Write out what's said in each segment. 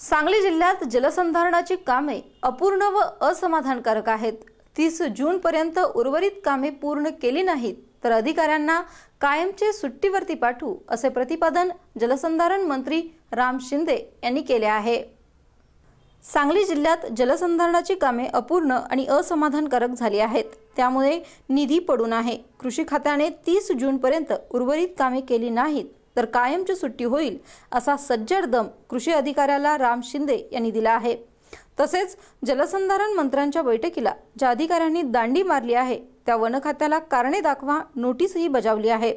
सांगली जिल्ह्यात जलसंधारणाची कामे अपूर्ण व असमाधानकारक आहेत. तीस जूनपर्यंत उर्वरित कामे पूर्ण केली नाहीत तर अधिकाऱ्यांना कायमचे सुट्टीवरती पाठवू असे प्रतिपादन जलसंधारण मंत्री राम शिंदे यांनी केले आहे. सांगली जिल्ह्यात जलसंधारणाची कामे अपूर्ण आणि असमाधानकारक झाली आहेत. त्यामुळे निधी पडून आहे. कृषी खात्याने तीस जूनपर्यंत उर्वरित कामे केली नाहीत तर कायमची सुट्टी होईल असा सज्जड दम कृषी अधिकाऱ्याला राम शिंदे यांनी दिला आहे. तसेच जलसंधारण मंत्र्यांच्या बैठकीला ज्या अधिकाऱ्यांनी दांडी मारली आहे त्या वन खात्याला कारणे दाखवा नोटीसही बजावली आहे.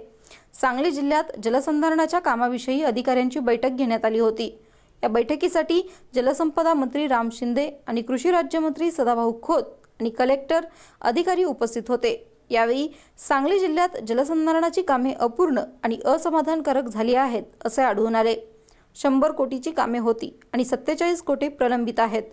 सांगली जिल्ह्यात जलसंधारणाच्या कामाविषयी अधिकाऱ्यांची बैठक घेण्यात आली होती. या बैठकीसाठी जलसंपदा मंत्री राम शिंदे आणि कृषी राज्यमंत्री सदाभाऊ खोत आणि कलेक्टर अधिकारी उपस्थित होते. यावेळी सांगली जिल्ह्यात जलसंधारणाची कामे अपूर्ण आणि असमाधानकारक झाली आहेत असे आढळून आले. शंभर कोटीची कामे होती आणि सत्तेचाळीस कोटी प्रलंबित आहेत.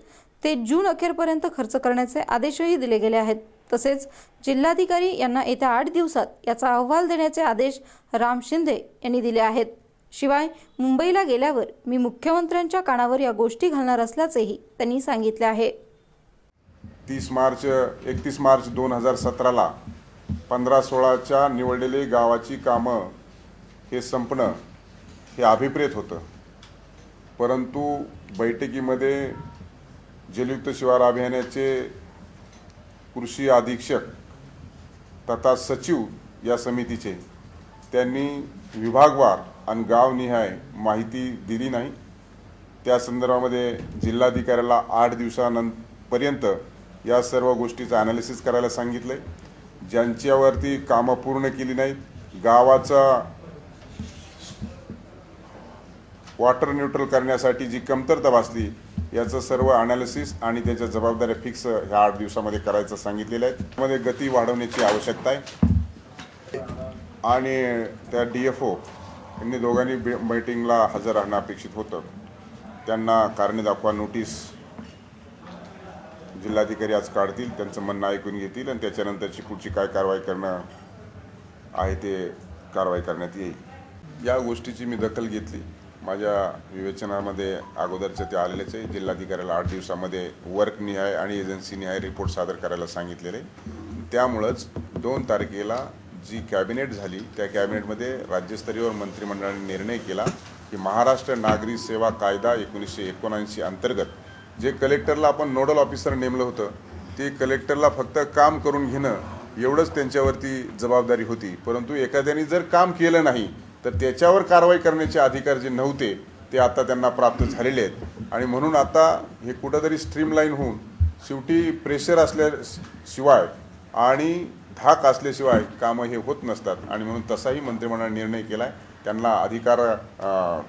ते जून अखेरपर्यंत खर्च करण्याचे आदेशही दिले गेले आहेत. तसेच जिल्हाधिकारी यांना येत्या आठ दिवसात याचा अहवाल देण्याचे आदेश राम शिंदे यांनी दिले आहेत. शिवाय मुंबईला गेल्यावर मी मुख्यमंत्र्यांच्या कानावर या गोष्टी घालणार असल्याचेही त्यांनी सांगितले आहे. तीस मार्च एकतीस मार्च दोन हजार सतराला पंधरा सोळाच्या निवडलेली गावाची कामं हे संपणं हे अभिप्रेत होतं. परंतु बैठकीमध्ये जलयुक्त शिवार अभियानाचे कृषी अधीक्षक तथा सचिव या समितीचे त्यांनी विभागवार आणि गावनिहाय माहिती दिली नाही. त्या संदर्भामध्ये जिल्हाधिकाऱ्याला आठ दिवसानंतपर्यंत या सर्व गोष्टीचं ॲनालिसिस करायला सांगितलं आहे ज्यांच्यावरती कामं पूर्ण केली नाहीत गावाचा वॉटर न्यूट्रल करण्यासाठी जी कमतरता भासली याचं सर्व अनालिसिस आणि त्याच्या जबाबदाऱ्या फिक्स ह्या आठ दिवसामध्ये करायचं सांगितलेलं आहे. त्यामध्ये गती वाढवण्याची आवश्यकता आहे. आणि त्या डी एफ ओ यांनी दोघांनी मीटिंगला हजर राहणं अपेक्षित होतं. त्यांना कारणे दाखवा नोटीस जिल्हाधिकारी आज काढतील त्यांचं म्हणणं ऐकून घेतील आणि त्याच्यानंतरची पुढची काय कारवाई करणं आहे ते कारवाई करण्यात येईल. या गोष्टीची मी दखल घेतली. माझ्या विवेचनामध्ये अगोदरचं ते आलेलेच आहे. जिल्हाधिकाऱ्याला आठ दिवसामध्ये वर्क निहाय आणि एजन्सीनिहाय रिपोर्ट सादर करायला सांगितलेले. त्यामुळंच दोन तारखेला जी कॅबिनेट झाली त्या कॅबिनेटमध्ये राज्यस्तरीयवर मंत्रिमंडळाने निर्णय केला की महाराष्ट्र नागरी सेवा कायदा एकोणीसशे एकोणऐंशी अंतर्गत जे कलेक्टरला आपण नोडल ऑफिसर नेमलं होतं ते कलेक्टरला फक्त काम करून घेणं एवढंच त्यांच्यावरती जबाबदारी होती. परंतु एखाद्याने जर काम केलं नाही तर त्याच्यावर कारवाई करण्याचे अधिकार जे नव्हते ते आता त्यांना प्राप्त झालेले आहेत. आणि म्हणून आता हे कुठंतरी स्ट्रीमलाईन होऊन शेवटी प्रेशर असल्याशिवाय आणि धाक असल्याशिवाय कामं हे होत नसतात. आणि म्हणून तसाही मंत्रिमंडळाने निर्णय केला आहे त्यांना अधिकार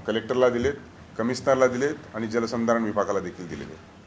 कलेक्टरला दिलेत. कमिशनरला दिलेत आणि जलसंधारण विभागाला देखील दिलेले आहेत.